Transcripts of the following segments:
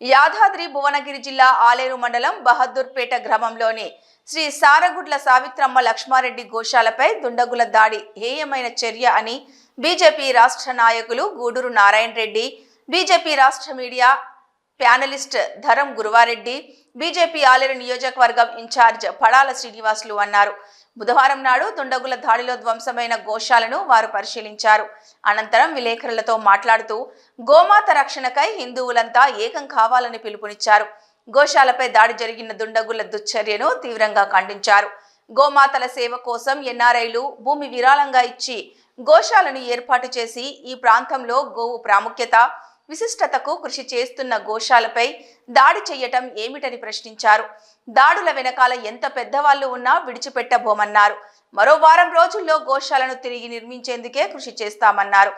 యాదాద్రి భువనగిరి జిల్లా ఆలేరు మండలం బహదూర్పేట గ్రామంలోని శ్రీ సారగుడ్ల సావిత్రమ్మ లక్ష్మారెడ్డి గోశాలపై దుండగుల దాడి హేయమైన చర్య అని బీజేపీ రాష్ట్ర నాయకులు గూడూరు నారాయణ రెడ్డి బీజేపీ రాష్ట్ర media panelist Dharam Guruva Reddy. BJP Aleru నియోజకవర్గం ఇన్ఛార్జ్ పడాల శ్రీనివాసులు అన్నారు. బుధవారం నాడు దుండగుల దాడిలో ధ్వంసమైన గోశాలను వారు పరిశీలించారు. అనంతరం విలేకరులతో మాట్లాడుతూ గోమాత రక్షణకై హిందువులంతా ఏకం కావాలని పిలుపునిచ్చారు. గోశాలపై దాడి జరిగిన దుండగుల దుశ్చర్యను తీవ్రంగా ఖండించారు. గోమాతల సేవ కోసం ఎన్ఆర్ఐలు భూమి విరాళంగా ఇచ్చి గోశాలను ఏర్పాటు చేసి ఈ ప్రాంతంలో గోవు ప్రాముఖ్యత విశిష్టతకు కృషి చేస్తున్న గోశాలపై దాడి చెయ్యటం ఏమిటని ప్రశ్నించారు. దాడుల వెనకాల ఎంత పెద్దవాళ్ళు ఉన్నా విడిచిపెట్టబోమన్నారు. మరో వారం రోజుల్లో గోశాలను తిరిగి నిర్మించేందుకే కృషి చేస్తామన్నారు.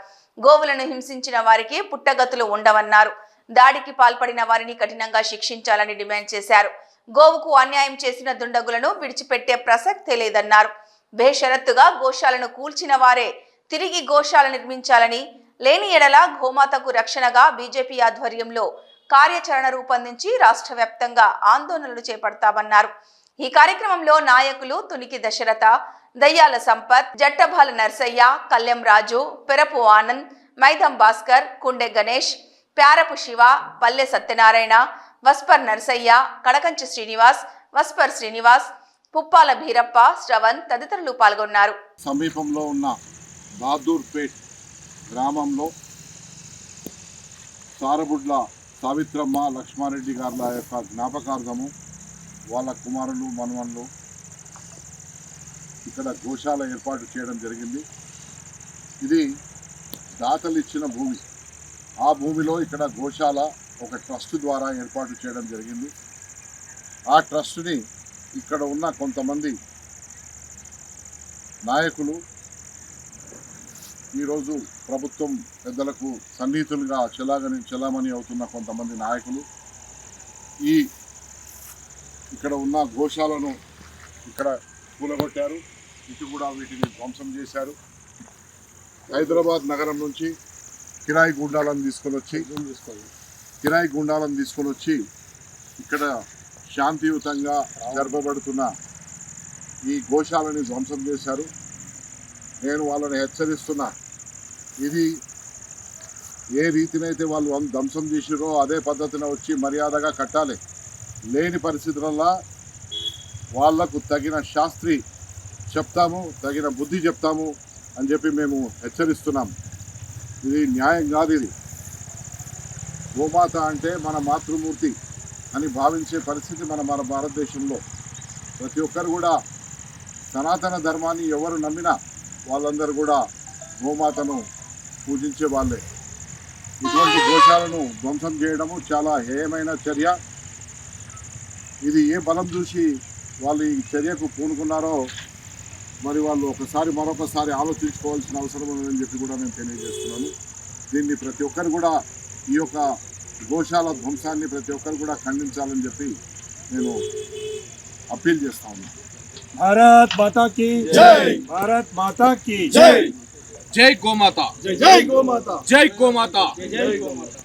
గోవులను హింసించిన వారికి పుట్టగతులు ఉండవన్నారు. దాడికి పాల్పడిన వారిని కఠినంగా శిక్షించాలని డిమాండ్ చేశారు. గోవుకు అన్యాయం చేసిన దుండగులను విడిచిపెట్టే ప్రసక్తే లేదన్నారు. బేషరత్తుగా గోశాలను కూల్చిన వారే తిరిగి గోశాల నిర్మించాలని లేని ఎడల గోమాతకు రక్షణగా బీజేపీ ఆధ్వర్యంలో కార్యాచరణ రూపొందించి రాష్ట్ర వ్యాప్తంగా ఆందోళనలు చేపడతామన్నారు. ఈ కార్యక్రమంలో నాయకులు తునికి దశరథ దయ్యాల సంపత్ జట్టభాల నర్సయ్య కళ్యం రాజు పెరపు ఆనంద్ మైదం భాస్కర్ కుండె గణేష్ ప్యారపు శివ పల్లె సత్యనారాయణ వస్పర్ నర్సయ్య కడకంచి శ్రీనివాస్ వస్పర్ శ్రీనివాస్ పుప్పాల భీరప్ప శ్రవణ్ తదితరులు పాల్గొన్నారు. సమీపంలో ఉన్న బహదూర్పేట్ గ్రామంలో సారబుడ్ల సావిత్రమ్మ లక్ష్మారెడ్డి గారుల యొక్క జ్ఞాపకార్థము వాళ్ళ కుమారులు మనవన్లు ఇక్కడ గోశాల ఏర్పాటు చేయడం జరిగింది. ఇది దాతలు ఇచ్చిన భూమి. ఆ భూమిలో ఇక్కడ గోశాల ఒక ట్రస్ట్ ద్వారా ఏర్పాటు చేయడం జరిగింది. ఆ ట్రస్ట్ని ఇక్కడ ఉన్న కొంతమంది నాయకులు ఈరోజు ప్రభుత్వం పెద్దలకు సన్నిహితులుగా చెలాగని చెలామణి అవుతున్న కొంతమంది నాయకులు ఈ ఇక్కడ ఉన్న గోశాలను ఇక్కడ కూలగొట్టారు. ఇటు కూడా వీటిని ధ్వంసం చేశారు. హైదరాబాద్ నగరం నుంచి కిరాయి గుండాలను తీసుకొని వచ్చి కిరాయి గుండాలను తీసుకొని వచ్చి ఇక్కడ శాంతియుతంగా జరపబడుతున్న ఈ గోశాలని ధ్వంసం చేశారు. నేను వాళ్ళని హెచ్చరిస్తున్నా. ఇది ఏ రీతినైతే వాళ్ళు ధ్వంసం చేసిరో అదే పద్ధతిన వచ్చి మర్యాదగా కట్టాలి. లేని పరిస్థితులల్లో వాళ్ళకు తగిన శాస్త్రి చెప్తాము తగిన బుద్ధి చెప్తాము అని చెప్పి మేము హెచ్చరిస్తున్నాం. ఇది న్యాయం కాదు ఇది. గోమాత అంటే మన మాతృమూర్తి అని భావించే పరిస్థితి మన మన భారతదేశంలో. ప్రతి ఒక్కరు కూడా సనాతన ధర్మాన్ని ఎవరు నమ్మినా వాళ్ళందరూ కూడా గోమాతను పూజించే వాళ్ళే. ఇటువంటి గోశాలను ధ్వంసం చేయడము చాలా హేయమైన చర్య. ఇది ఏ బలం చూసి వాళ్ళు ఈ చర్యకు పూనుకున్నారో మరి వాళ్ళు ఒకసారి మరొకసారి ఆలోచించుకోవాల్సిన అవసరం ఉందని చెప్పి కూడా నేను తెలియజేస్తున్నాను. దీన్ని ప్రతి ఒక్కరు కూడా ఈ యొక్క గోశాల ధ్వంసాన్ని ప్రతి ఒక్కరు కూడా ఖండించాలని చెప్పి నేను అప్పీల్ చేస్తా ఉన్నాను. భారత్ మాతా కి జై భారత్ మాతా కి జై జై గోమాత జై జై గోమాత జై గోమాత జై గోమాత